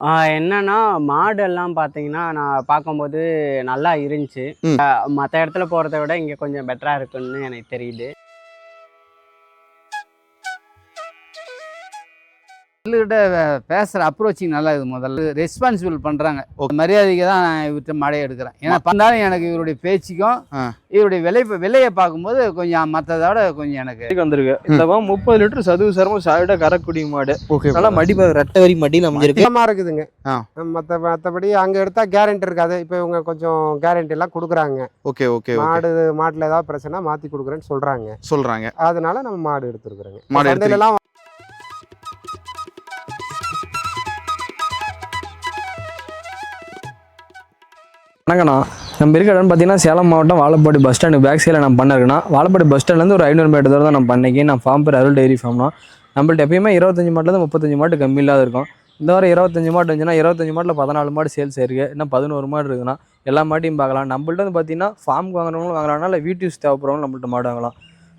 என்னன்னா மாடு எல்லாம் பார்த்தீங்கன்னா நான் பார்க்கும்போது நல்லா இருந்துச்சு. மற்ற இடத்துல போகிறத விட இங்கே கொஞ்சம் பெட்டராக இருக்குன்னு எனக்கு தெரியுது கிட்ட பேசுகிற அப்ரோச்சிங் நல்லா இருக்குது முதல்ல. ரெஸ்பான்சிபிள் பண்ணுறாங்க மரியாதைக்கு தான் நான் இவர்கிட்ட மழையை எடுக்கிறேன். ஏன்னா பண்ணாலும் எனக்கு இவருடைய பேச்சுக்கும். இவருடைய விலை விலையை பார்க்கும்போது கொஞ்சம் மற்றதோட கொஞ்சம் எனக்கு வந்திருக்கு. இந்த முப்பது லிட்டர் சதுவு சரமும் சாவிட கரக்குடி மாடு. ஓகே நல்லா மடிப்பா ரெட்டை வரி மடியில் அமைஞ்சிருக்கு. இருக்குதுங்க. மற்ற மற்றபடி அங்கே எடுத்தால் கேரண்டி இருக்காது. இப்போ இவங்க கொஞ்சம் கேரண்டி எல்லாம் கொடுக்குறாங்க. ஓகே ஓகே ஓகே மாடு மாட்டில் ஏதாவது பிரச்சனை மாற்றி கொடுக்குறேன்னு சொல்கிறாங்க சொல்றாங்க. அதனால நம்ம மாடு எடுத்துருக்குறோங்க. மாடு சந்தையிலலாம் வணக்கண்ணா. நம்ம இருக்கிற இடம் பார்த்தீங்கன்னா சேலம் மாவட்டம் வாழப்பாடி பஸ் ஸ்டாண்டு பேக் சைடில் நான் பண்ணிருக்கேன்னா வாழப்பாடி பஸ் ஸ்டாண்ட்லேருந்து ஒரு ஐநூறு மீட்டர் தூரம் தான் நான் பண்ணிக்கி நான் ஃபார்ம் பேர் அருள் டைரி ஃபார்ம்னா நம்மள்ட்ட எப்பயுமே இருபத்தஞ்சி மாட்டிலேருந்து முப்பத்தஞ்சு மாட்டு கம்மி இல்லாத இருக்கும். இந்த வாரம் இருபத்தஞ்சு மாட்டு இருந்துச்சுன்னா இருபத்தஞ்சு மாட்டில் பதினாலு மாடு சேல்ஸ் இருக்குது இன்னும் பதினோரு மாடு இருக்குன்னா எல்லா மாட்டையும் பார்க்கலாம். நம்மள்ட்ட வந்து பார்த்தீங்கன்னா ஃபார்முக்கு வாங்குறவங்களும் வாங்கலாம்னா இல்லை வீட்டு யூஸ் தேவைப்படுறவங்க நம்மள்ட்ட மாடு வாங்கலாம்.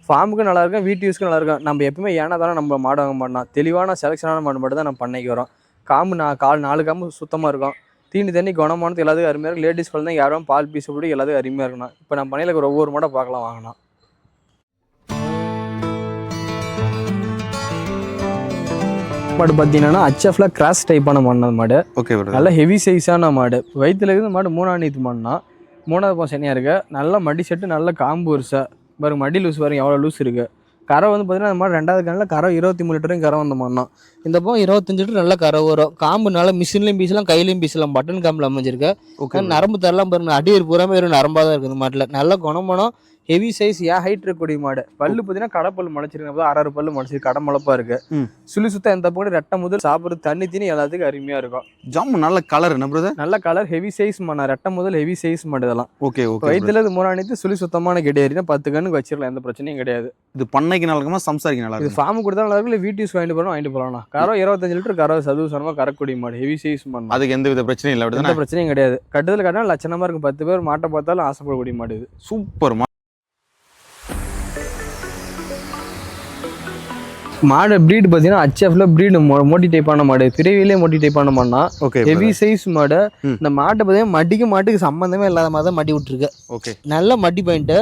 ஃபார்முக்கு நல்லா இருக்கும் வீட்டு யூஸ்க்கு நல்லா இருக்கும். நம்ம எப்பவுமே ஏன்னா தானே நம்ம மாடு வாங்க மாட்டோம். தெளிவான செலெக்ஷனான மாடு மட்டும் தான் நம்ம பண்ணைக்கு வரோம். காம்பு நான் கால் நாலு காம்பு சுத்தமாக இருக்கும். தீனி தண்ணி குணமானது எல்லாத்துக்கும் அருமையாக இருக்கும் லேடிஸ் குழந்தை யாரும் பால் பீஸ் அப்படி எல்லாத்துக்கும் அருமையாக இருக்கணும் இப்போ நம்ம பண்ணையில் ஒவ்வொரு மாடை பார்க்கலாம் வாங்கலாம் மாடு பார்த்தீங்கன்னா ஹச்எஃப்ல கிராஸ் டைப்பான மாடு. மாடு ஓகே நல்ல ஹெவி சைஸான மாடு. வயிற்றுல இருந்து மாடு மூணாம் நீத்து மாடுனா மூணாவது பசனியாக இருக்கு. நல்ல மடி செட்டு நல்ல காம்பு வருஷா பாருங்க மடி லூஸ் பாருங்க எவ்வளோ லூஸ் இருக்கு. கரை வந்து பார்த்தீங்கன்னா அந்த மாதிரி ரெண்டாவது கண்ணில் கரை இருபத்தி மூணு லிட்டரும் கரை வந்த மாதிரி தான். இந்த பக்கம் இருபத்தஞ்சு லிட்டர் நல்ல கரை வரும். காம்பு நல்லா மிஷின்லையும் பீசலாம் கையிலையும் பீசலாம் பட்டன் காம்பில் அமைஞ்சிருக்கு. ஓகே நரம்பு தரலாம் பாருங்க. அடியர் பூராமே வெறும் நரம்பாக தான் இருக்குது இந்த மாட்டில். நல்ல குணமானம் ஹெவி சைஸ் ஏன் ஹைட் இருக்கக்கூடிய மாடு. பல்லு பார்த்தீங்கன்னா கடப்பல் முளைச்சிருக்கு அரை பல்லு முளைச்சிருக்கு கடை முளைப்பா இருக்கு. சுழி சுத்தம் எந்த பக்கம் ரெட்டை முதல் சாப்பிட்றது தண்ணி தண்ணி எல்லாத்துக்கும் அருமையாக இருக்கும். ஜம்மு நல்ல கலர் என்ன பிரதர் நல்ல கலர் ஹெவி சைஸ் மண்ணா ரெட்டை முதல் ஹெவி சைஸ் மாடு இதெல்லாம். ஓகே ஓகே வயிற்றுல இது மூணாணித்து சுழி சுத்தமான கிடையாது பத்து கண்ணுக்கு வச்சிடலாம் எந்த பிரச்சனையும் கிடையாது. இது பண்ணைக்கு நல்லா இருக்குமா சம்சாரிக்கு நல்லா இது ஃபார்ம் கொடுத்தா நல்லா இருக்கும். இல்லை வீட்டு வாங்கிட்டு போகலாம் வாங்கிட்டு போகலாம் கரோ இருபத்தஞ்சு லிட்டர் கரோ சதுவு சனமா கரக்கூடிய மாடு. ஹெவி சைஸ் மாடு. அதுக்கு எந்த வித பிரச்சனையும் இல்லை எந்த பிரச்சனையும் கிடையாது. கட்டுதல் கட்டினா லட்சணமா இருக்கும். பத்து பேர் மாட்டை பார்த்தாலும் ஆசைப்படக்கூடிய மாடு இது. Super Bye. மாடு ப்ரீடு பார்த்தீங்கன்னா ஹச்எஃப்ல ப்ரீடு மோட்டி டைப்பான மாடு. பிறவிலே மோட்டி டைப்பான மாடுனா ஓகே ஹெவி சைஸ் மாடு. இந்த மாட்டை பார்த்தீங்கன்னா மடிக்கு மாட்டுக்கு சம்மந்தமே இல்லாத மாதிரி தான் மடி விட்டுருக்கு. ஓகே நல்ல மடி பாயிண்ட்டு.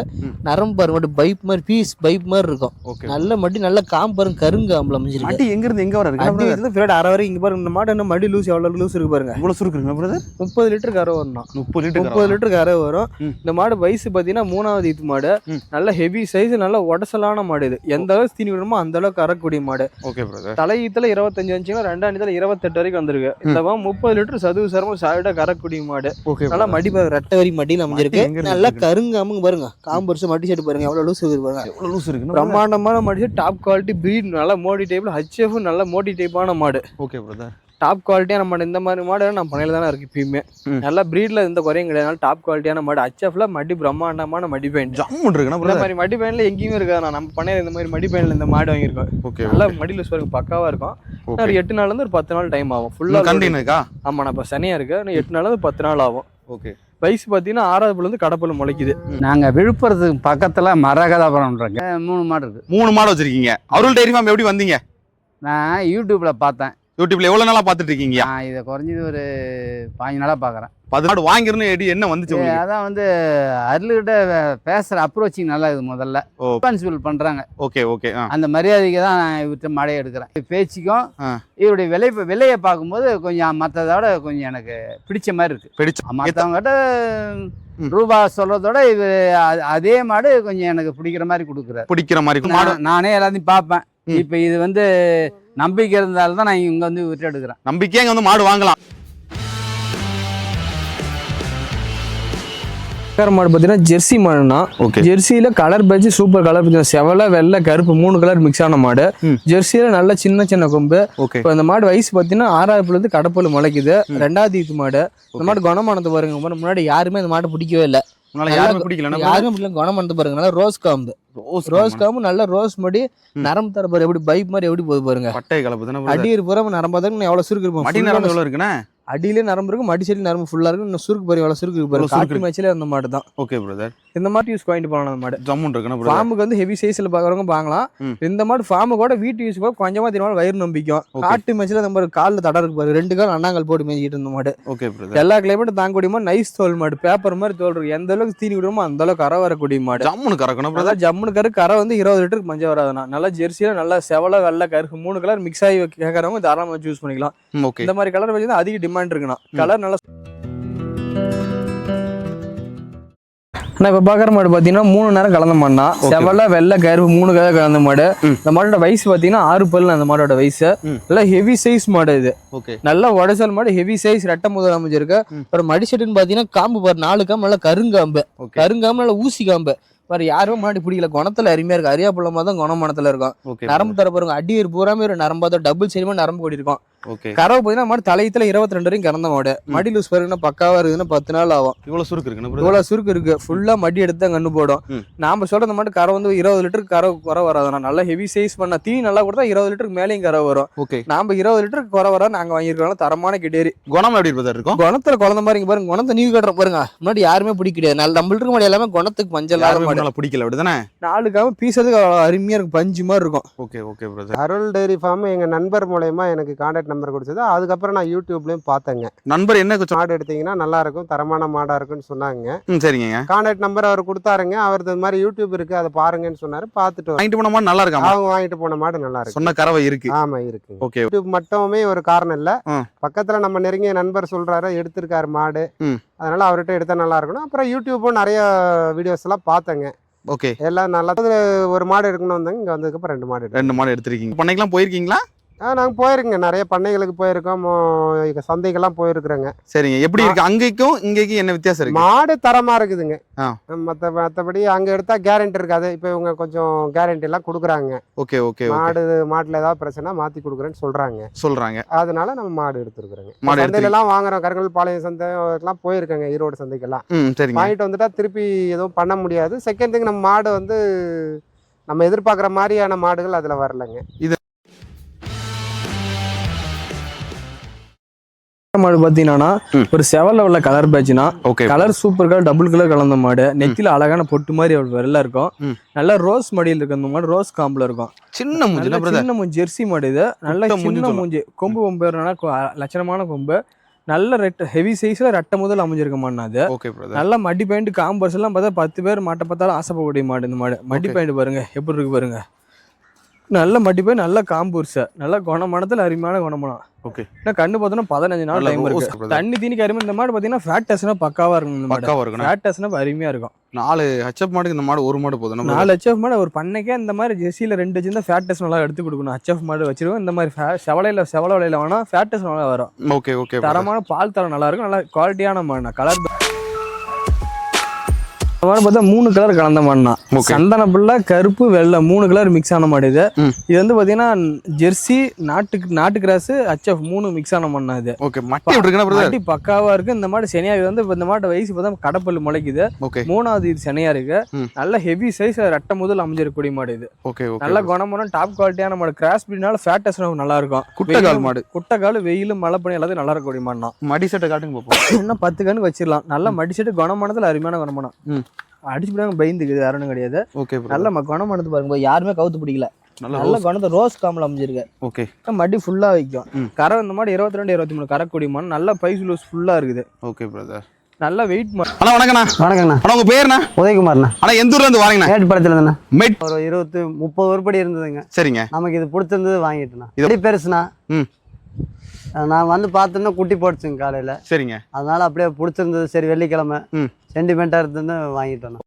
நரம்பு பாருங்க மட்டும் பைப் மாதிரி பீஸ் பைப் மாதிரி இருக்கும். நல்ல மடி நல்ல காம்பு பாருங்க கருங்காம்புல அமைஞ்சிருக்கு. மட்டி எங்க இருந்து எங்க வர இருக்கு? பின்னாடி அரை வரை இங்க பாருங்க இந்த மாடு என்ன மடி லூஸ் எவ்வளவு லூஸ் இருக்கு பாருங்க. இவ்வளவு சுருக்குங்க பிரதர் முப்பது லிட்டர் கரை வரணும் முப்பது லிட்டர் முப்பது லிட்டர் கரை வரும். இந்த மாடு வயசு பார்த்தீங்கன்னா மூணாவது இது மாடு. நல்ல ஹெவி சைஸ் நல்ல உடசலான மாடு இது. எந்த அளவுக்கு தீனி விடணுமோ அந்த அளவுக்கு கறக்கூடிய மாடு. ஓகே பிரதர் தலையீத்துல இருபத்தஞ்சு வந்துச்சுன்னா ரெண்டாம் நீத்துல இருபத்தெட்டு வரைக்கும் வந்திருக்கு. இந்த முப்பது லிட்டர் சதுவு சரமும் சாவிட கறக்கூடிய மாடு. ஓகே நல்லா மடி ரெட்டை வரி மடியில் அமைஞ்சிருக்கு. நல்லா? கருங்காமுங்க பாருங்க. காம்பு வருஷம் மடி செட்டு பாருங்க எவ்வளவு லூஸ் இருக்கு பாருங்க. எவ்வளவு லூஸ் இருக்கு? பிரம்மாண்டமான மாடு டாப் குவாலிட்டி பிரீட் நல்லா மோடி டைப்ல ஹச்எஃப் நல்ல மோடி டைப்பான மாடு. ஓகே பிரதர் டாப் குவாலிட்டியான மாடு இந்த மாதிரி மாடு நம்ம பண்ணையில தானே இருக்கு இப்பயுமே. நல்லா பிரீட்ல எந்த குறையும் கிடையாது. டாப் குவாலிட்டியான மாடு ஹச்எஃப்ல மடி பிரம்மாண்டமான மடி பெயிண்ட் ஜம்மு இருக்குண்ணா இந்த மாதிரி மடி பெயின்ல எங்கேயுமே இருக்காது. நம்ம பண்ணையில இந்த மாதிரி மடி பெயின்ல இந்த மாடு வாங்கியிருக்கோம். ஓகே நல்லா மடியில் வரும் பக்காவா இருக்கும். ஒரு எட்டு நாள்ல இருந்து ஒரு பத்து நாள் டைம் ஆகும். ஃபுல்லா கண்டினியூ இருக்கா? ஆமா நான் இப்போ சனியா இருக்கு இன்னும் எட்டு நாள்ல இருந்து பத்து நாள் ஆகும். ஓகே. வயசு பார்த்தீங்கன்னா ஆறாவது இருந்து கடப்பல் முளைக்குது. நாங்கள் விழுப்புரத்துக்கு பக்கத்தில் மரகதாபுரம்ன்றங்க. மூணு மாடு இருக்குது மூணு மாடு வச்சிருக்கீங்க. அருள் டைரி ஃபார்ம் எப்படி வந்தீங்க? நான் யூடியூப்பில் பார்த்தேன். யூடியூப்ல எவ்வளவு நாளா பாத்துட்டு இருக்கீங்க நான் இதை குறைஞ்சது ஒரு பாஞ்சு நாளாக பார்க்குறேன். பத்து மாடு வாங்கிருந்து எடி என்ன வந்துச்சு அதான் வந்து அருள்கிட்ட பேசுகிற அப்ரோச்சிங் நல்லா இருக்குது முதல்ல. ரெஸ்பான்சிபிள் பண்ணுறாங்க ஓகே ஓகே அந்த மரியாதைக்கு தான் நான் இவர்கிட்ட மழையை எடுக்கிறேன். பேச்சுக்கும். இவருடைய விலை விலையை பார்க்கும்போது கொஞ்சம் மற்றதோட கொஞ்சம் எனக்கு பிடிச்ச மாதிரி இருக்கு. பிடிச்ச மற்றவங்ககிட்ட. ரூபா சொல்றதோட இது அதே மாடு கொஞ்சம் எனக்கு பிடிக்கிற மாதிரி கொடுக்குறாரு. பிடிக்கிற மாதிரி நான் எல்லாத்தையும் பார்ப்பேன். இப்போ இது வந்து நம்பிக்கை இருந்தால தான் நான் இங்க வந்து விட்டு எடுக்கிறேன். நம்பிக்கையா இங்க வந்து மாடு வாங்கலாம். வேற மாடு பார்த்தீங்கன்னா ஜெர்சி மாடுனா okay. ஜெர்சியில colour patch super colour patch செவலை வெள்ளை கருப்பு மூணு கலர் மிக்ஸ் ஆன மாடு. ஜெர்சியில நல்ல சின்ன சின்ன கொம்பு. ஓகே. இப்போ இந்த மாடு வயசு பார்த்தீங்கன்னா ஆறாவது இருந்து கடப்பல் முளைக்குது. ரெண்டாவது ஈத்து மாடு. இந்த மாடு குணமானது பாருங்க பாருங்க, முன்னாடி யாருமே இந்த மாடு பிடிக்கவே இல்லை. உங்களால யாருமே பிடிக்கல. யாருமே பிடிக்கல குணமானது பாருங்க. நல்லா ரோஸ் காம்பு ரோஸ் ரோஸ் காம்பு நல்ல ரோஸ் மடி. நரம்பு தர பாரு எப்படி பைப் மாதிரி எப்படி போகுது பாருங்க. பட்டை கலப்பு அடி இருப்புறம் நரம்பு தான் எவ்வளவு சுருக்கு நரம்பு எவ்வளவு இருக்குண்ணே? அடியிலே நரம்பு இருக்கும் மடி சைடு நரம்பு ஃபுல்லா இருக்கும். இன்னும் சுருக்கு பாரு எவ்வளவு சுருக்கு இருக்கு பாரு சுருக்கு காட்டு மேட்ச்ல அந்த மாடு தான். ஓகே பிரதர் இந்த மாதிரி யூஸ் வாங்கிட்டு போகலாம் அந்த மாடு. ஜம்முன் பிரதர் ஃபார்முக்கு வந்து ஹெவி சைஸ்ல பாக்குறவங்க வாங்கலாம். ம். இந்த மாடு ஃபார்மு கூட வீட்டு யூஸ் கூட கொஞ்சமா தெரியும்? வயிறு நம்பிக்கும். காட்டு மேட்ச்ல நம்ம காலில் தடம் இருக்கு பாரு. ரெண்டு கால் அண்ணாங்கல் போட்டு மேய்ச்சிட்டு இருந்த மாடு. ஓகே பிரதர் எல்லா கிளைமேட்டும் தாங்கக்கூடிய மாதிரி நைஸ் தோல் மாடு. பேப்பர் மாதிரி தோல் இருக்கு. எந்த அளவுக்கு தீனி விடுமோ அந்த அளவுக்கு கரை வரக்கூடிய மாடு. ஜம்முன்னு கறக்கணும் பிரதர் அதான் ஜம்முன்னு கரு கரை வந்து இருபது லிட்டருக்கு மஞ்சள் வராதுண்ணா நல்லா ஜெர்சியில நல்லா செவல வெள்ளை கருக்கு மூணு கலர் மிக்ஸ் ஆகி கேட்கறவங்க தாராளமாக சூஸ் பண்ணிக்கலாம். இந்த மாதிரி கலர் வச்சு அதிக டிமாண்ட் இருக்குண்ணா கலர் நல்லா அண்ணா இப்போ பார்க்குற மாடு பார்த்தீங்கன்னா மூணு நேரம் கலந்த மாடுனா. செவல வெள்ளை கருப்பு மூணு கலர் கலந்த மாடு. இந்த மாடோட வயசு பார்த்தீங்கன்னா ஆறு பல்லு அந்த மாடோட வயசு. நல்லா ஹெவி சைஸ் மாடு இது. நல்ல உடசல் மாடு ஹெவி சைஸ் ரெட்டை முதல் அமைஞ்சிருக்கு. அப்புறம் மடிசெட்டுன்னு பார்த்தீங்கன்னா காம்பு பாரு நாலு காம்பு நல்லா கருங்காம்பு. கருங்காம்பு நல்லா ஊசி காம்பு. பாரு யாரும் மாடி பிடிக்கல. குணத்துல அருமையா இருக்கு. அரியாப்புள்ளமா தான் குணமானத்துல இருக்கும். நரம்பு தர பாருங்க அடி ஒரு பூராமே ஒரு நரம்பா தான் டபுள் சரிமா நரம்பு கூடி இருக்கும் கறவை பார்த்தீங்கன்னா மாடு தலையத்துல இருபத்தி ரெண்டு வரைக்கும் கறந்த மாடு. மடி லூஸ் பாருங்கன்னா பக்காவா இருக்குதுன்னா பத்து நாள் ஆகும். இவ்வளவு சுருக்கு பிரதர் இவ்வளவு சுருக்கு இருக்கு. ஃபுல்லா மடி எடுத்து தான் கண்ணு போடும். நாம சொல்ற மாட்டு கரை வந்து இருபது லிட்டருக்கு கரை குறை வராதுண்ணா. நல்லா ஹெவி சைஸ் பண்ண தீ நல்லா கொடுத்தா இருபது லிட்டருக்கு மேலேயும் கரை வரும். ஓகே. நாம இருபது லிட்டருக்கு குறை வர நாங்க வாங்கியிருக்கோம் தரமான கிட்டேரி குணம் எப்படி பிரதர் இருக்கும்? குணத்துல குழந்த மாதிரி பாருங்க. குணத்தை நீங்க கட்டுற பாருங்க. முன்னாடி யாருமே பிடிக்க கிடையாது நல்ல நம்மளுக்கு மாடு எல்லாமே குணத்துக்கு மஞ்சள் மாடு. பிடிக்கல அப்படிதானே? நாலுக்காம பீசதுக்கு அருமையா இருக்கும். பஞ்சு மாதிரி இருக்கும். Okay okay brother Arul dairy farm எங்கள் நண்பர் மூலயமா எனக்கு கான்டாக்ட் நம்பர் கொடுத்தது. அதுக்கப்புறம் நான் யூடியூப்லேயும் பார்த்தேங்க. நண்பர் என்ன கொஞ்சம் மாடு எடுத்தீங்கன்னா நல்லா இருக்கும் தரமான மாடாக இருக்குன்னு சொன்னாங்க. சரிங்க கான்டாக்ட் நம்பர் அவர் கொடுத்தாருங்க. அவர் இந்த மாதிரி யூடியூப் இருக்குது அதை பாருங்கன்னு சொன்னார். பார்த்துட்டு. வாங்கிட்டு போன மாதிரி நல்லா இருக்காமா அவங்க வாங்கிட்டு போன மாடு நல்லா இருக்கு. சொன்ன கறவை இருக்கு. ஆமா இருக்குங்க ஓகே. யூடியூப் மட்டுமே ஒரு காரணம் இல்ல. பக்கத்துல நம்ம நெருங்கிய நண்பர் சொல்றாரு எடுத்திருக்காரு மாடு. அதனால அவர்கிட்ட எடுத்தா நல்லா இருக்கணும் அப்புறம் யூடியூப்பும் நிறைய வீடியோஸ் எல்லாம் பார்த்தேங்க. ஓகே. எல்லாம் நல்லா ஒரு மாடு எடுக்கணும் வந்தாங்க. இங்க வந்ததுக்கப்புறம் ரெண்டு மாடு ரெண்டு மாடு எடுத்திருக்கீங்க. பண்ணைக்கெல்லாம் போயிருக்கீங்களா? ஆ நாங்க போயிருக்கோங்க. நிறைய பண்ணைகளுக்கு போயிருக்கோம். சந்தைக்கெல்லாம் போயிருக்கிறோங்க. சரிங்க. எப்படி இருக்கு? அங்கேக்கும் இங்கேக்கும் என்ன வித்தியாசம் இருக்கு? மாடு தரமா இருக்குதுங்க. மத்த மத்தபடி அங்க எடுத்தா கேரண்டி இருக்காது. இப்போ இவங்க கொஞ்சம் கேரண்டி எல்லாம் கொடுக்குறாங்க. ஓகே ஓகே மாடு மாட்டுல ஏதாவது பிரச்சனை மாத்தி கொடுக்குறேன்னு சொல்றாங்க. சொல்றாங்க. அதனால நம்ம மாடு எடுத்துருக்குறோங்க. மாடு சந்தையில எல்லாம் வாங்குறோம். கருங்கல் பாளையம் சந்தை எல்லாம் போயிருக்கேங்க ஈரோடு சந்தைக்கெல்லாம். சரிங்க. வாங்கிட்டு வந்துட்டா திருப்பி எதுவும் பண்ண முடியாது. செகண்ட் திங் நம்ம மாடு வந்து நம்ம எதிர்பார்க்குற மாதிரியான மாடுகள் அதில் வரலைங்க. மாடு பாத்தீங்கன்னா. ஒரு செவல்ல உள்ள colour பேட்ச்னா colour super colour double colour கலந்த மாடு. நெத்தில அழகான பொட்டு மாதிரி வெள்ளை இருக்கும். நல்லா ரோஸ் மடியில் இருக்கு அந்த மாடு ரோஸ் காம்புல இருக்கும். சின்ன மூஞ்சி சின்ன மூஞ்சி ஜெர்சி மாடு இது. நல்ல சின்ன. மூஞ்சி. கொம்பு கொம்பு லட்சணமான கொம்பு. நல்ல ரெட் ஹெவி சைஸ்ல ரெட்டை முதல் அமைஞ்சிருக்க மாடு அது. நல்ல மடி பாயிண்ட் காம்பர்ஸ் எல்லாம் பார்த்தா பத்து பேர் மாட்டை பார்த்தாலும் ஆசைப்படக்கூடிய மாடு இந்த மாடு. மடி. பாயிண்ட் பாருங்க எப்படி இருக்கு பாருங்க. நல்ல மடி பாயிண்ட் நல்ல காம்பூர்ஸ் நல்ல குணமானத்துல அருமையான குணமானம். ஓகே. கண்ணு பார்த்தோன்னா பதினஞ்சு நாள் டைம் இருக்கு. தண்ணி தீனிக்கு அருமை இந்த மாடு பார்த்தீங்கன்னா ஃபேட் டெஸ்ட்னா பக்காவா இருக்கும் இந்த மாடு. பக்காவா இருக்கணும். ஃபேட் டெஸ்ட்னா அருமையா இருக்கும். நாலு ஹச்அப் மாடுக்கு இந்த மாடு ஒரு மாடு போதும். நாலு ஹெச்எஃப் மாடு ஒரு பண்ணைக்கே இந்த மாதிரி ஜெர்சியில் ரெண்டு வச்சிருந்தா ஃபேட் டெஸ்ட் நல்லா எடுத்து கொடுக்கணும். ஹெச்எஃப் மாடு வச்சிருக்கோம் இந்த மாதிரி செவலையில செவல வலையில வேணா ஃபேட் டெஸ்ட் நல்லா வரும். Okay okay. தரமான பால் தரம் நல்லா இருக்கும். நல்லா குவாலிட்டியான மாடுனா கலர் மாடு பார்த்தா மூணு கலர் கலந்த மாடுனா. சந்தன புல்ல கருப்பு வெள்ளை மூணு கலர் மிக்ஸ் ஆன மாடு இது. வந்து பாத்தீங்கன்னா ஜெர்சி நாட்டுக்கு நாட்டு கிராஸ் ஹெச்எஃப் மூணு மிக்ஸ் ஆன மாடுனா இது. ஓகே மட்டி பக்காவா இருக்கு. இந்த மாடு செனியா வந்து இந்த மாட்டு வயசு பார்த்தா கடப்பல் முளைக்குது. மூணாவது இது செனையா இருக்கு. நல்ல ஹெவி சைஸ் ரெட்டை முதல் அமைஞ்சிருக்கக்கூடிய மாடு இது. ஓகே நல்ல குணமான டாப் குவாலிட்டியான மாடு. கிராஸ் பீட்னால ஃபேட்டஸ் நல்லா இருக்கும். குட்டை கால் வெயிலும், மாடு குட்டைக்கால் வெயில் மழை பனி எல்லாத்தையும் நல்லா இருக்கக்கூடிய மாடுனா மடி சட்டை காட்டுங்க இன்னும் பத்து கணக்கு வச்சிடலாம். நல்லா மடிச்சிட்டு குணமானதுல அருமையான குணமானம். அடிச்சு போடாங்க பயந்துக்குது ஒன்றும் கிடையாது. ஓகே நல்ல குணமானது பாருங்க பாரு, யாருமே கவுத்து பிடிக்கல. நல்ல குணத்தை ரோஸ் காம்பில் அமைஞ்சிருக்கு. ஓகே மடி ஃபுல்லா வைக்கும். கரை இந்த மாடு இருபத்தி ரெண்டு இருபத்தி மூணு கரைக்கூடிய மாடு. நல்ல பைஸ் லூஸ் ஃபுல்லா இருக்குது. ஓகே பிரதர் நல்ல வெயிட் அண்ணா வணக்கண்ணா. வணக்கங்கண்ணா. அண்ணா உங்க பேருண்ணா? உதயகுமார்ண்ணா. அண்ணா எந்த ஊர்ல இருந்து வாரீங்கண்ணா? மேட்டுப்பாளையத்துல இருந்துண்ணா. மெட் ஒரு இருபத்தி முப்பது உருப்படி இருந்ததுங்க. சரிங்க. நமக்கு இது பிடிச்சிருந்தது வாங்கிட்டேண்ணா. இது- பெருசுண்ணா. ம். நான் வந்து பார்த்தோன்னா குட்டி போட்டுச்சுங்க காலையில். சரிங்க. அதனால அப்படியே பிடிச்சிருந்தது. சரி வெள்ளிக்கிழமை. சென்டிமெண்ட்டாக இருந்ததுன்னு வாங்கிட்டோண்ணா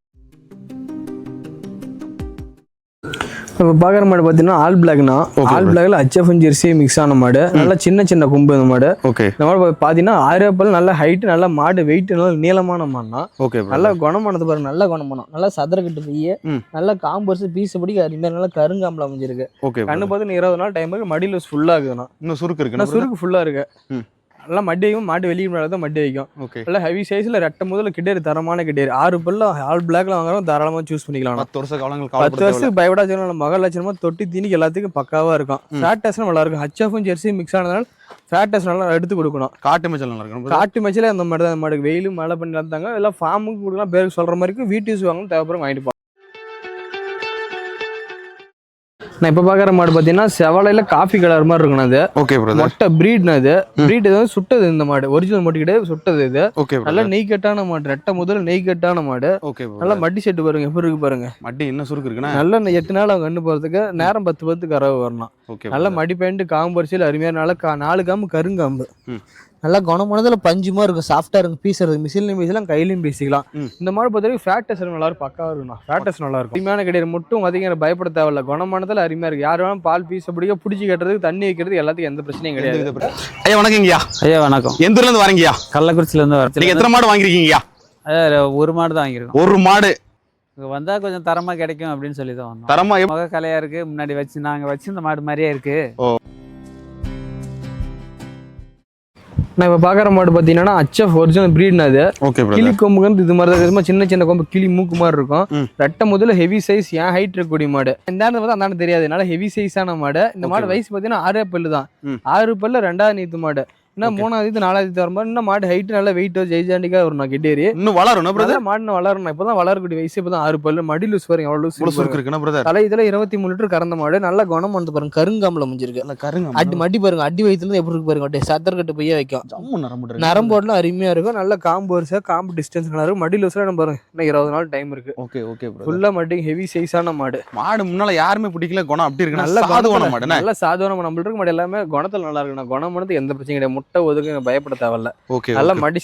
இப்போ பார்க்குற மாடு பார்த்தீங்கன்னா ஆல் பிளாக்னா ஆல். பிளாக்ல ஹச்எஃப் ஜெர்சி மிக்ஸ் ஆன மாடு. நல்லா சின்ன சின்ன கொம்பு இந்த மாடு. ஓகே இந்த மாடு பார்த்தீங்கன்னா ஆயிரம் பல் நல்ல ஹைட் நல்ல மாடு வெயிட் நல்ல நீளமான மாடுனா ஓகே நல்ல குணமானது பாருங்க நல்ல குணமானம் நல்லா சதுரக்கட்டு போய். ம். நல்ல காம்பர்ஸ் பீஸ் படி அருமையாக நல்லா கருங்காம்பில் அமைஞ்சிருக்கு. ஓகே கண்ணு பார்த்து இருபது நாள் டைம் இருக்கு மடியில் ஃபுல்லாக இருக்குதுண்ணா இன்னும் சுருக்கு இருக்குண்ணா சுருக்கு? ஃபுல்லாக இருக்கு. நல்லா மடி வைக்கும். மாடு வெளியே மேலே தான் மடி வைக்கும். ஓகே நல்லா ஹெவி சைஸில் ரெட்டை முதல்ல கிட்டேரி தரமான கிட்டேரி ஆறு பல்ல ஆல் பிளாக்ல வாங்குறோம் தாராளமாக சூஸ் பண்ணிக்கலாம். பத்து வருஷ காலங்கள் பத்து. வருஷத்துக்கு பயப்படா சொன்னா மகள் லட்சணமா தொட்டி தீனிக்கு எல்லாத்துக்கும் பக்காவா இருக்கும். ம். ஃபேட்டஸ்லாம் நல்லா இருக்கும். ஹச்எஃப்பும் ஜெர்சி மிக்ஸ் ஆனதுனால ஃபேட்டஸ் நல்லா எடுத்து கொடுக்கணும். காட்டு மேய்ச்சல் நல்லா இருக்கும். காட்டு மேட்சில் அந்த மாதிரி தான் மாடுக்கு வெயிலும் மழை பண்ணி நடந்தாங்க. எல்லாம் ஃபார்முக்கு கொடுக்கலாம். பேருக்கு சொல்ற மாதிரி வீட்டு யூஸ் வாங்கணும். தேவைப்படும் வாங்கிட்டு நான் இப்போ பார்க்குற மாடு பார்த்தீங்கன்னா செவலையில் காஃபி கலர் மாதிரி இருக்கணும் அது. ஓகே மொட்டை ப்ரீட்னு அது. ப்ரீட் வந்து சுட்டது இந்த மாடு. ஒரிஜினல் மாட்டு கிடையாது சுட்டது இது. ஓகே நல்லா நெய் கட்டான மாடு. ரெட்டை முதல்ல நெய் கட்டான மாடு. ஓகே நல்லா மட்டி செட்டு பாருங்க. எப்படி இருக்கு பாருங்க. மட்டி என்ன சுருக்கு இருக்குண்ணா? நல்ல எட்டு நாள் அவங்க கண்டு போகிறதுக்கு நேரம் பத்து பத்து கறவை வரணும். ஓகே நல்ல மடி பேண்ட் காம்பு அரிசியில் அருமையான கா நாலு காம்பு கருங்காம்பு. நல்லா குணமானதுல பஞ்சுமா இருக்கும். சாஃப்டா இருக்கும். பீசுறது மிஷின்லையும் பேசலாம் கையிலையும் பேசிக்கலாம். இந்த மாடு பொறுத்த வரைக்கும் ஃபேட்டஸ் நல்லா இருக்கும் பக்காவாக இருக்கும் ஃபேட்டஸ் நல்லா இருக்கும். அருமையான கிடையாது மட்டும் அதிகம் பயப்பட தேவையில்ல. குணமானதில் அருமையாக இருக்கு. யார் வேணாலும் பால் பீச பிடிக்க பிடிச்சி கட்டுறதுக்கு தண்ணி வைக்கிறது எல்லாத்துக்கும் எந்த பிரச்சனையும் கிடையாது. ஐயா வணக்கங்கய்யா. ஐயா வணக்கம். எந்த ஊர்ல இருந்து வரீங்கய்யா? கள்ளக்குறிச்சியிலேருந்து வர நீங்க எத்தனை மாடு வாங்கிருக்கீங்கய்யா ஐயா, ஒரு மாடு தான் வாங்கியிருக்கோம். ஒரு மாடு. இங்க வந்தா கொஞ்சம் தரமா கிடைக்கும் அப்படின்னு சொல்லி தான் வந்தோம். தரமா முக கலையா இருக்கு. முன்னாடி வச்சு நாங்க வச்சிருந்த மாடு மாதிரியே இருக்கு. நான் இப்போ பார்க்குற மாடு பார்த்தீங்கன்னா அச்சஃப் ஒரிஜினல் ப்ரீட்னு அது ஓகே கிளி கொம்புக்கு வந்து இது மாதிரி தான். சும்மா சின்ன சின்ன கொம்பு கிளி மூக்கு மாதிரி இருக்கும். ரெட்டை முதல்ல ஹெவி சைஸ் ஏன் ஹைட் இருக்கக்கூடிய மாடு? இந்த இடத்துல பார்த்தா அந்த தெரியாது. அதனால ஹெவி சைஸான மாடு. இந்த மாடு. வயசு பார்த்தீங்கன்னா ஆறே பல்லு தான். ஆறு பல்லு ரெண்டாவது நீத்து மாடு. இன்னும். மூணாவது இது நாலாவது வரும்போது இன்னும் மாடு ஹைட் நல்லா வெயிட் ஜெய்ஜாண்டிக்கா வரும் கெட்டேரி இன்னும் வளரும் பிரதர் மாடு வளரணும். இப்பதான் வளரக்கூடிய வயசு இப்பதான் ஆறு பல்லு. மடி லூஸ் பாருங்க எவ்வளவு லூஸ் இருக்குண்ணா பிரதர் தலை இதுல இருபத்தி மூணு லிட்டர் கறந்த மாடு. நல்ல குணம் வந்து பாருங்க கருங்காம்பல முடிஞ்சிருக்கு கருங்க அடி மடி பாருங்க அடி வயிற்றுல இருந்து எப்படி இருக்கு பாருங்க சத்தர்கட்டு போய் வைக்கும். இருக்கு. நரம்போடலாம் அருமையா இருக்கும். நல்ல காம்பு வரிசை காம்பு டிஸ்டன்ஸ் நல்லா இருக்கும். மடி லூஸ்ல நம்ம பாருங்க இன்னும் இருபது நாள் டைம் இருக்கு. ஓகே ஓகே ஃபுல்லா மடி ஹெவி சைஸான மாடு. மாடு முன்னால யாருமே பிடிக்கல குணம் அப்படி இருக்கு நல்ல சாதுவான மாடுண்ணே. நல்ல சாதுவான நம்மள்ட்ட இருக்க மாடு எல்லாமே குணத்துல நல்லா இருக்கு குணம் எந்த பிரச்சனையும் கிடையாது. முட்டை ஒதுக்கு பயப்பட தேவையில்ல. ஓகே நல்ல மடி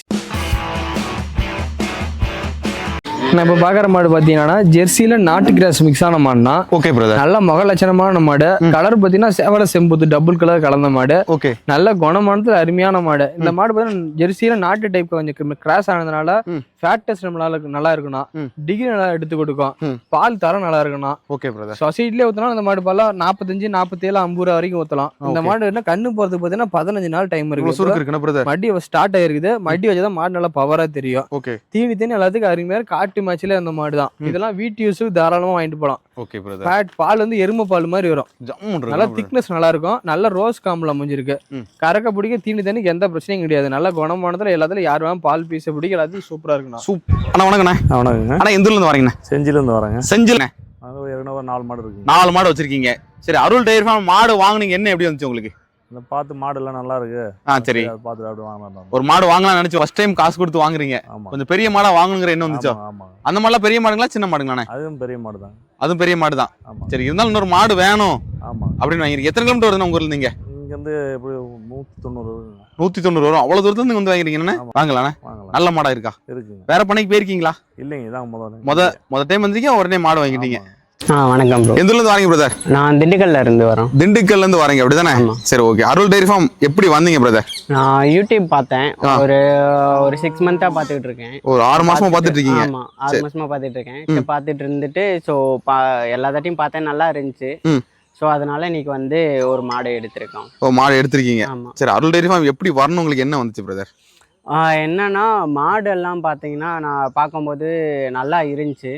நான் இப்போ பார்க்குற மாடு பார்த்தீங்கன்னா ஜெர்சியில் நாட்டு கிராஸ் மிக்ஸ் ஆன மாடுனா ஓகே பிரதர் நல்ல முக லட்சணமான மாடு கலர் பார்த்தீங்கன்னா சேவல செம்புத்து டபுள் கலர் கலந்த மாடு. ஓகே நல்ல குணமானது அருமையான மாடு. இந்த மாடு பார்த்தீங்கன்னா ஜெர்சியில் நாட்டு டைப் கொஞ்சம் கிராஸ் ஆனதுனால. ஃபேட் டெஸ்ட் நல்லா நல்லா இருக்கணும். டிகிரி நல்லா எடுத்து கொடுக்கும். பால் தரம் நல்லா இருக்கணும் ஓகே பிரதர் சொசைட்டிலே ஊற்றினா அந்த மாடு பாலாம் நாற்பத்தஞ்சு நாற்பத்தேழு ஐம்பது ரூபா வரைக்கும் ஊற்றலாம் இந்த. மாடு என்ன கண்ணு போகிறதுக்கு பார்த்தீங்கன்னா பதினஞ்சு நாள் டைம் இருக்கு மடி ஸ்டார்ட் ஆயிருக்குது. மடி வச்சதான் மாடு நல்லா பவரா தெரியும். ஓகே தீனி தீனி எல்லாத்துக்கும் அருமையா இருக்கு. காட்டு மேட்ச்ல அந்த மாடு தான். இதெல்லாம் வீட்டு யூஸுக்கு தாராளமா வாங்கிட்டு போகலாம் ஓகே பிரதர் ஃபேட் பால் வந்து எருமை பால் மாதிரி வரும். ஜம்மு நல்லா இருக்கு திக்னஸ் நல்லா இருக்கும் நல்ல ரோஸ் காம்பில் அமைஞ்சிருக்கு. ம். கறக்க பிடிக்க தீனி தண்ணிக்கு எந்த பிரச்சனையும் கிடையாது. நல்ல குணமானதுல எல்லாத்துலயும் யார் வேணும் பால் பீஸை பிடிக்க எல்லாத்தையும் சூப்பரா இருக்கணும். சூப் அண்ணா வணக்கண்ணே வணக்கங்க அண்ணா எந்த ஊர்ல இருந்து வரீங்கண்ணே? செஞ்சிலேருந்து வரேங்க. செஞ்சில். அது ஏற்கனவே ஒரு நாலு மாடு இருக்குங்க நாலு மாடு வச்சிருக்கீங்க. சரி அருள் டயர் மாடு வாங்குனீங்க என்ன எப்படி வந்துச்சு உங்களுக்கு? இந்த பார்த்து மாடுலாம் நல்லா இருக்கு. ஆ சரி. பார்த்து அப்படி வாங்கலாம் ஒரு மாடு வாங்கலாம் நினைச்சு ஃபர்ஸ்ட் டைம் காசு கொடுத்து வாங்குறீங்க. கொஞ்சம் பெரிய மாடா வாங்கணுங்கிற என்ன வந்துச்சோ? அந்த மாடலாம் பெரிய மாடுங்களா சின்ன மாடுங்களாண்ணே? அதுவும் பெரிய மாடு தான் அதுவும் பெரிய மாடு தான் சரி இருந்தாலும் இன்னொரு மாடு வேணும் ஆமாம் அப்படின்னு வாங்கிருக்கீங்க. எத்தனை கிலோமீட்டர் வருதுண்ணா உங்க ஊர்ல நீங்க இங்கேருந்து எப்படி நூற்றி தொண்ணூறு. நூத்தி தொண்ணூறு வரும். அவ்வளவு தூரத்துல இருந்து வந்து வாங்கிருக்கீங்கண்ணே ஆமா. வாங்கலாண்ணே. வாங்கலாம். நல்ல மாடா இருக்கா? இருக்குங்க. வேற பண்ணைக்கு போயிருக்கீங்களா? இல்லைங்க இதான் முதல்ல முத முத டைம் வந்திருக்கீங்க உடனே மாடு வாங்கிட்டீங்க. ஆ வணக்கம் ப்ரோ இருந்து வரீங்க பிரதர் நான் திண்டுக்கல்ல இருந்து வரோம் திண்டுக்கல்ல இருந்து வரீங்க அப்படிதானே. சரி ஓகே அருள் டைரி ஃபார்ம் எப்படி வந்தீங்க பிரதர் நான் யூடியூப் பார்த்தேன். ஒரு ஒரு சிக்ஸ் மந்த்தா பார்த்துக்கிட்டு இருக்கேன். ஒரு ஆறு மாசமா பாத்துட்டு இருக்கீங்க. ஆமா ஆறு. மாசமா பார்த்துட்டு இருக்கேன். பார்த்துட்டு இருந்துட்டு ஸோ பா எல்லா தாட்டியும் பார்த்தேன் நல்லா இருந்துச்சு. ஸோ அதனால இன்னைக்கு வந்து ஒரு மாடு எடுத்திருக்கோம். ஓ மாடு எடுத்திருக்கீங்க. ஆமா. சரி அருள் டைரி ஃபார்ம் எப்படி வரணும் உங்களுக்கு என்ன வந்துச்சு பிரதர் என்னன்னா மாடு எல்லாம் பார்த்தீங்கன்னா நான் பார்க்கும்போது நல்லா இருந்துச்சு.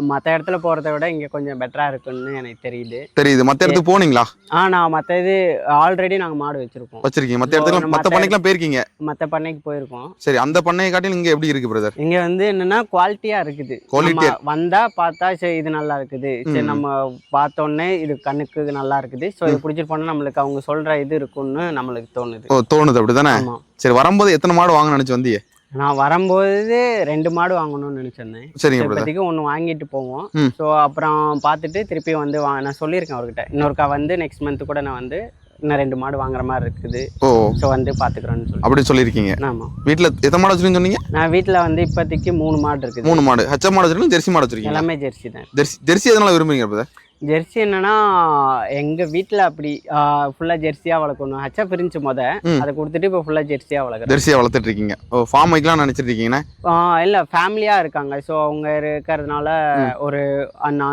மற்ற இடத்துல போகிறத விட இங்கே கொஞ்சம் பெட்டராக இருக்குன்னு எனக்கு தெரியுது. தெரியுது. மத்த இடத்துக்கு போனீங்களா? ஆ நான் மற்ற இது ஆல்ரெடி நாங்கள் மாடு வச்சுருக்கோம். வச்சிருக்கீங்க. இப்போ இடத்துல மத்த- பண்ணைக்கெல்லாம் போயிருக்கீங்க? மற்ற பண்ணைக்கு போயிருக்கோம். சரி அந்த பண்ணையை காட்டிலும் இங்க எப்படி இருக்கு பிரதர் இங்க வந்து என்னன்னா குவாலிட்டியா இருக்குது. Quality ஆ- நம்ம வந்தா பார்த்தா சரி இது நல்லா இருக்குது. சரி. நம்ம பார்த்தோன்னே இது கண்ணுக்கு நல்லா இருக்குது. ஸோ இது பிடிச்சிட்டு போனா நம்மளுக்கு அவங்க சொல்ற இது இருக்கும்னு நம்மளுக்கு தோணுது. ஓ தோணுது அப்படிதானே? ஆமா. சரி வரும்போது எத்தனை மாடு வாங்க நினைச்சு வந்தீங்க? நான் வரும்போது ரெண்டு மாடு வாங்கணும்னு நினைச்சிருந்தேன் சரிங்க இப்போதைக்கு ஒன்று வாங்கிட்டு போவோம். ஸோ அப்புறம் பார்த்துட்டு திருப்பி வந்து வா நான் சொல்லியிருக்கேன் அவர்கிட்ட. இன்னொருக்கா வந்து நெக்ஸ்ட் மந்த் கூட நான் வந்து இன்னும் ரெண்டு மாடு வாங்குற மாதிரி இருக்குது. ஓ. ஸோ வந்து பார்த்துக்குறோன்னு சொல்லி அப்படி சொல்லியிருக்கீங்க. ஆமாம் வீட்டுல எத்தனை மாடு வச்சிருக்கீங்கன்னு சொன்னீங்க? நான் வீட்டில் வந்து இப்போதைக்கு மூணு மாடு இருக்குது. மூணு மாடு. ஹச்ச மாடு வச்சிருக்கீங்க ஜெர்சி மாடு வச்சிருக்கீங்க எல்லாமே ஜெர்சி தான். ஜெர்சி ஜெர்சி எதனால விரும்புறீங்க பிரதர் ஜெர்சி என்னன்னா எங்க வீட்ல அப்படி ஃபுல்லா ஜெர்சியா வளர்க்கணும். ஹச்சா பிரிஞ்சு முத. அதை கொடுத்துட்டு இப்போ ஃபுல்லா ஜெர்சியா வளர்க்குறேன். ஜெர்சியை வளர்த்துட்டு இருக்கீங்க ஓ ஃபார்ம் வைக்கலாம் நினைச்சிட்டு இருக்கீங்கண்ணே இல்ல ஃபேமிலியா இருக்காங்க. ஸோ அவங்க இருக்கிறதுனால ஒரு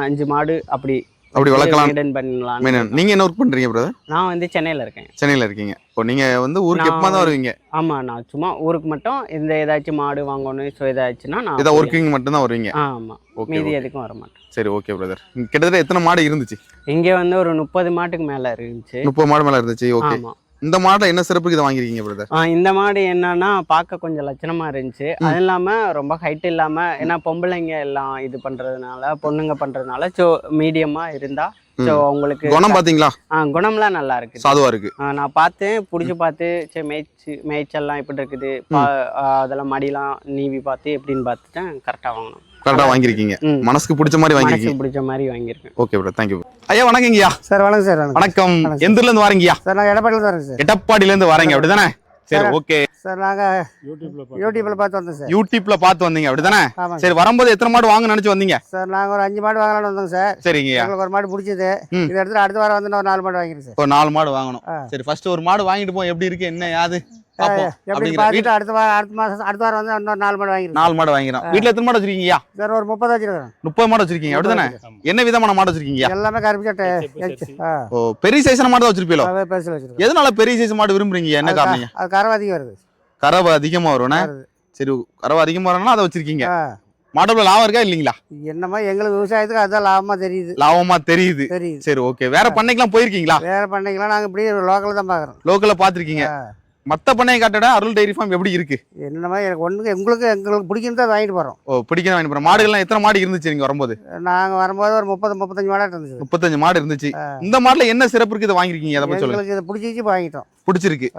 அஞ்சு மாடு அப்படி அப்படி வளர்க்கலாம். மெயின்டைன் பண்ணலாம் மெயின் நீங்க என்ன ஒர்க் பண்றீங்க பிரதர் நான் வந்து சென்னையில இருக்கேன். சென்னையில இருக்கீங்க. இப்போ நீங்க வந்து ஊருக்கு எப்பமா தான் வருவீங்க? ஆமா நான் சும்மா ஊருக்கு மட்டும் இந்த ஏதாச்சும் மாடு வாங்கணும் ஸோ ஏதாச்சுன்னா நான் போய்- ஒர்க்கிங் மட்டும் தான் வருவீங்க? ஆமா ஓகே மீதி எதுக்கும் வர மாட்டேன் சரி ஓகே பிரதர் கிட்டத்தட்ட எத்தனை மாடு இருந்துச்சு? இங்க வந்து ஒரு முப்பது மாட்டுக்கு மேல இருந்துச்சு. முப்பது மாடு மேல இருந்துச்சு ஓகே ஆமா. இந்த மாடை என்ன சிறப்புக்கு இதை வாங்கிருக்கீங்க பிரதர் இந்த மாடு என்னன்னா பார்க்க கொஞ்சம் லட்சணமா இருந்துச்சு. அது இல்லாம ரொம்ப ஹைட் இல்லாம ஏன்னா பொம்பளைங்க எல்லாம் இது பண்றதுனால பொண்ணுங்க பண்றதுனால சோ மீடியமா இருந்தா சோ உங்களுக்கு குணம் பாத்தீங்களா ஆ, குணம்லாம் நல்லா இருக்கு சாதுவா இருக்கு. நான் பார்த்தேன் பிடிச்சி பார்த்து சரி மேய்ச்சி மேய்ச்சல்லாம் எப்படி இருக்குது? அதெல்லாம் மடியெல்லாம் நீவி பார்த்து எப்படின்னு பார்த்துட்டேன் கரெக்டாக வாங்கணும் கரெக்டா வாங்கிருக்கீங்க ம். மனசுக்கு பிடிச்ச மாதிரி வாங்கிருக்கீங்க மனசுக்கு பிடிச்ச மாதிரி வாங்கியிருக்கேன். ஓகே ப்ரோ தேங்க்யூ ஐயா வணக்கங்கய்யா சார் வணக்கம் சார் வணக்கம். எந்த வாரீங்கய்யா? சார் நாங்கள் எடப்பாடியில் வரோங்க சார். எட்டப்பாடியில இருந்து வரீங்க அப்படிதானே? சரி சார். ஓகே சார் நாங்கள் யூடியூப்பில் பார்த்து வந்தோம் சார். யூடியூப்ல பார்த்து வந்தீங்க அப்படிதானே? சரி வரும்போது எத்தனை மாடு வாங்க நினைச்சு வந்தீங்க? சார் நாங்கள் ஒரு அஞ்சு மாடு வாங்கலாம்னு வந்தோங்க சார். சரிங்கய்யா. எங்களுக்கு ஒரு மாடு பிடிச்சது. இதை எடுத்துட்டு அடுத்த வாரம் வந்து ஒரு நாலு மாடு சார். ஒரு நாலு மாடு வாங்கணும். சரி ஃபர்ஸ்ட் ஒரு மாடு வாங்கிட்டு போய் எப்படி இருக்கு என்ன யாது? எப்படி பார்த்துட்டு வீட்டு அடுத்த வாரம் அடுத்த மாதம் அடுத்த வாரம் வந்து இன்னொரு நாலு மாடு வாங்கிடுறேன் நாலு மாடு வாங்கிக்கிறோம். வீட்டுல எத்தனை மாடு வச்சிருக்கீங்கய்யா? சார் ஒரு முப்பது வச்சிருக்கேன் முப்பது மாடு வச்சிருக்கீங்க. அப்படிதானே? என்ன விதமான மாடு வச்சிருக்கீங்க எல்லாமே கருப்பு சட்டை ஆ. ஓ பெரிய சைஸான மாடு தான் வச்சிருப்பீங்களோ? எதனால பெரிய சைஸ் மாடு விரும்புறீங்க என்ன காரணம் அது கறவை அதிகம் வருது. கறவை அதிகமா வரும்னா. சரி கறவை அதிகமா வரும்னா அதை வச்சிருக்கீங்க. மாடுல லாபம் இருக்கா இல்லீங்களா? என்னமோ எங்களுக்கு விவசாயத்துக்கு அதுதான் லாபமாக தெரியுது. லாபமா தெரியுது. சரி ஓகே வேற பண்ணைக்கெல்லாம் போயிருக்கீங்களா? வேற பண்ணைக்கெல்லாம் நாங்கள் இப்படி லோக்கலில் தான் பார்க்குறோம் லோக்கல்ல பாத்திருக்கீங்க மத்த பண்ணையை காட்டட அருள் டைரி ஃபார்ம் எப்படி இருக்கு? என்னமோ எனக்கு ஒன்றுக்கு எங்களுக்கு எங்களுக்கு பிடிக்கும் தான் வாங்கிட்டு போகிறோம் ஓ பிடிக்கணும் வாங்கி போறேன் மாடுகள்லாம் எத்தனை மாடு இருந்துச்சு நீங்க வரும்போது? நாங்கள் வரும்போது ஒரு முப்பது முப்பத்தஞ்சு மாடாக இருந்துச்சு. முப்பத்தஞ்சு மாடு இருந்துச்சு. இந்த மாடுல என்ன சிறப்பு இருக்கு? இதை வாங்கிருக்கீங்க அதை பத்தி சொல்லுங்க. இதை பிடிச்சிச்சு வாங்கிட்டோம். பிடிச்சிருக்கு.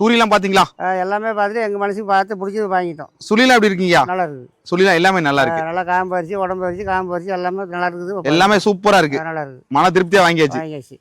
தூரிலாம் பாத்தீங்களா? ஆ, எல்லாமே பார்த்துட்டு எங்கள் மனசுக்கு பார்த்து பிடிச்சது வாங்கிட்டோம். சுழிலாம் எப்படி இருக்கீங்க? நல்லா இருக்குது. சுழிலாம் எல்லாமே நல்லா இருக்கு. நல்லா காம்பு அரிசி உடம்பு அரிசி காம்பு அரிசி எல்லாமே நல்லா இருக்குது. எல்லாமே சூப்பரா இருக்கு. நல்லா இருக்குது. மன திருப்தியா வாங்கியாச்சு. வாங்கியாச்சு.